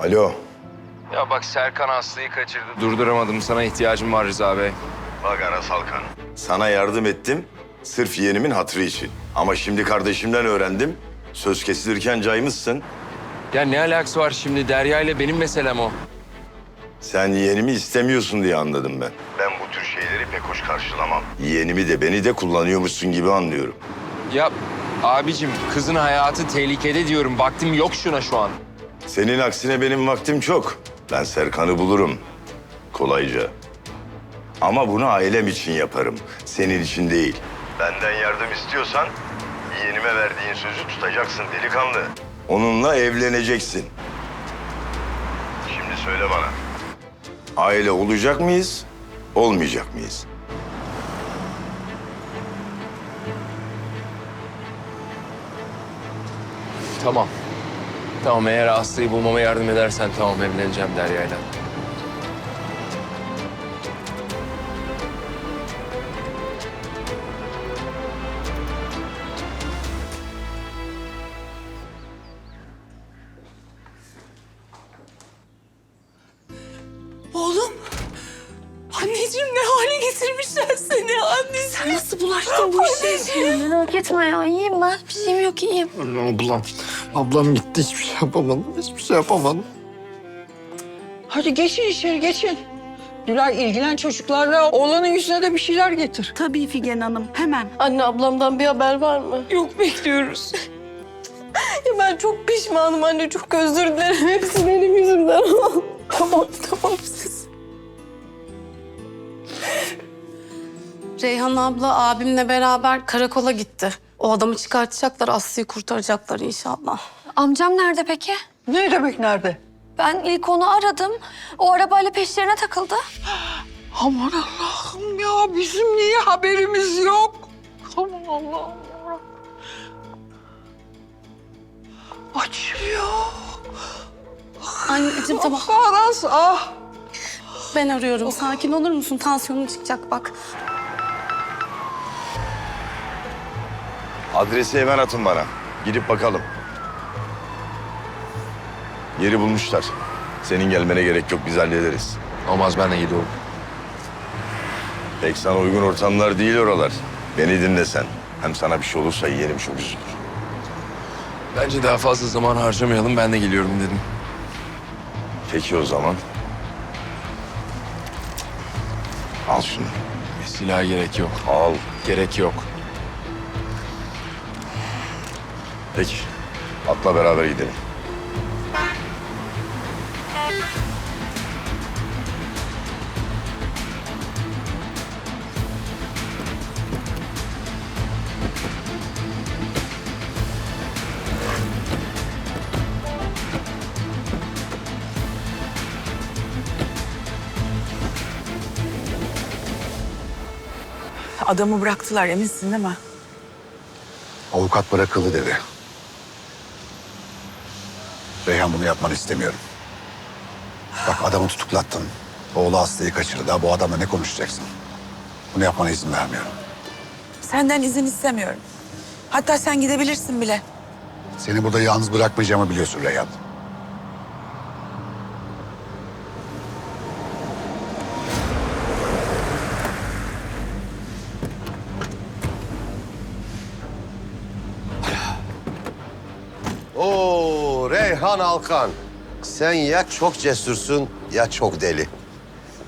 Alo. Ya bak Serkan Aslı'yı kaçırdı. Durduramadım. Sana ihtiyacım var Rıza Bey. Bak Aras Halkan. Sana yardım ettim. Sırf yeğenimin hatırı için. Ama şimdi kardeşimden öğrendim. Söz kesilirken caymışsın. Ya ne alakası var şimdi? Derya ile benim meselem o. Sen yeğenimi istemiyorsun diye anladım ben. Ben bu tür şeyleri pek hoş karşılamam. Yeğenimi de beni de kullanıyormuşsun gibi anlıyorum. Ya abicim kızın hayatı tehlikede diyorum. Vaktim yok şuna şu an. Senin aksine benim vaktim çok. Ben Serkan'ı bulurum. Kolayca. Ama bunu ailem için yaparım. Senin için değil. Benden yardım istiyorsan yeğenime verdiğin sözü tutacaksın delikanlı. Onunla evleneceksin. Şimdi söyle bana. Aile olacak mıyız, olmayacak mıyız? Tamam. Tamam eğer Aslı'yı bulmama yardım edersen tamam evleneceğim Derya'yla. Oğlum. Anneciğim ne hale getirmişler seni anneciğim. Nasıl bulaştın bu işe? Merak etme ya iyiyim ben. Bir şeyim yok iyiyim. Ablam, ablam gitti hiçbir şey yapamadım, hiçbir şey yapamadım. Hadi geçin içeri geçin. Gülay ilgilen çocuklarla. Oğlanın yüzüne de bir şeyler getir. Tabii Figen Hanım, hemen. Anne ablamdan bir haber var mı? Yok bekliyoruz. Ya ben çok pişmanım anne çok özür dilerim. Hepsi benim yüzümden. tamam tamam siz. Reyhan abla abimle beraber karakola gitti. O adamı çıkartacaklar, Aslı'yı kurtaracaklar inşallah. Amcam nerede peki? Ne demek nerede? Ben ilk onu aradım. O arabayla peşlerine takıldı. Aman Allah'ım ya bizim niye haberimiz yok? Aman Allah'ım. Açmıyor. Anneciğim tamam. Aras ah. Ben arıyorum. Sakin olur musun? Tansiyonun çıkacak bak. Adresi hemen atın bana. Gidip bakalım. Yeri bulmuşlar. Senin gelmene gerek yok, biz hallederiz. Olmaz ben de gidiyorum. Pek sana uygun ortamlar değil oralar. Beni dinle sen. Hem sana bir şey olursa yeğenim çok üzülür. Bence daha fazla zaman harcamayalım. Ben de geliyorum dedim. Peki o zaman. Al şunu. Silaha gerek yok. Al. Gerek yok. Peki. Atla beraber gidelim. Adamı bıraktılar, eminsin değil mi? Avukat bırakıldı dedi. Reyhan bunu yapmanı istemiyorum. Bak adamı tutuklattın. Oğlu Aslı'yı kaçırdı. Daha bu adamla ne konuşacaksın? Bunu yapmana izin vermiyorum. Senden izin istemiyorum. Hatta sen gidebilirsin bile. Seni burada yalnız bırakmayacağımı biliyorsun Reyhan. Oo Reyhan Alkan. Sen ya çok cesursun ya çok deli.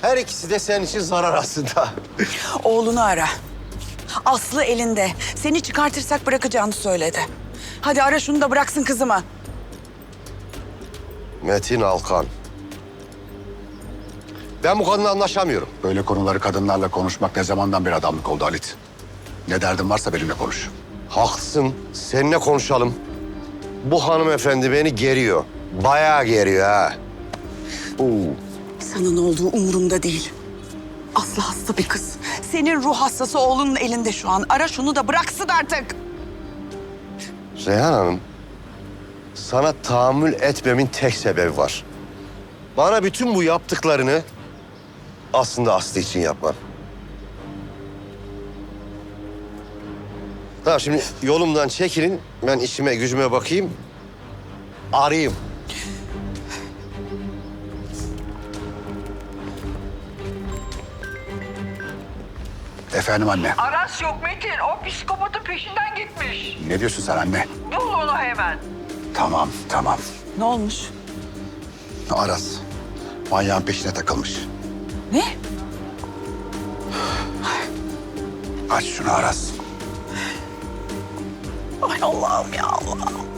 Her ikisi de senin için zarar aslında. Oğlunu ara. Aslı elinde. Seni çıkartırsak bırakacağını söyledi. Hadi ara şunu da bıraksın kızımı. Metin Alkan. Ben bu kadınla anlaşamıyorum. Böyle konuları kadınlarla konuşmak ne zamandan beri adamlık oldu Halit. Ne derdin varsa benimle konuş. Haklısın. Seninle konuşalım. Bu hanımefendi beni geriyor. Bayağı geriyor ha. Oo. Sana ne olduğu umurumda değil. Aslı hasta bir kız. Senin ruh hastası oğlunun elinde şu an. Ara şunu da bıraksın artık. Reyhan Hanım, sana tahammül etmemin tek sebebi var. Bana bütün bu yaptıklarını aslında Aslı için yapman. Tamam şimdi yolumdan çekilin. Ben işime gücüme bakayım. Arayayım. Efendim anne. Aras yok Metin. O psikopatın peşinden gitmiş. Ne diyorsun sen anne? Bul onu hemen. Tamam, tamam. Ne olmuş? Aras. Manyağın peşine takılmış. Ne? Aç şunu Aras. 我还有我，没。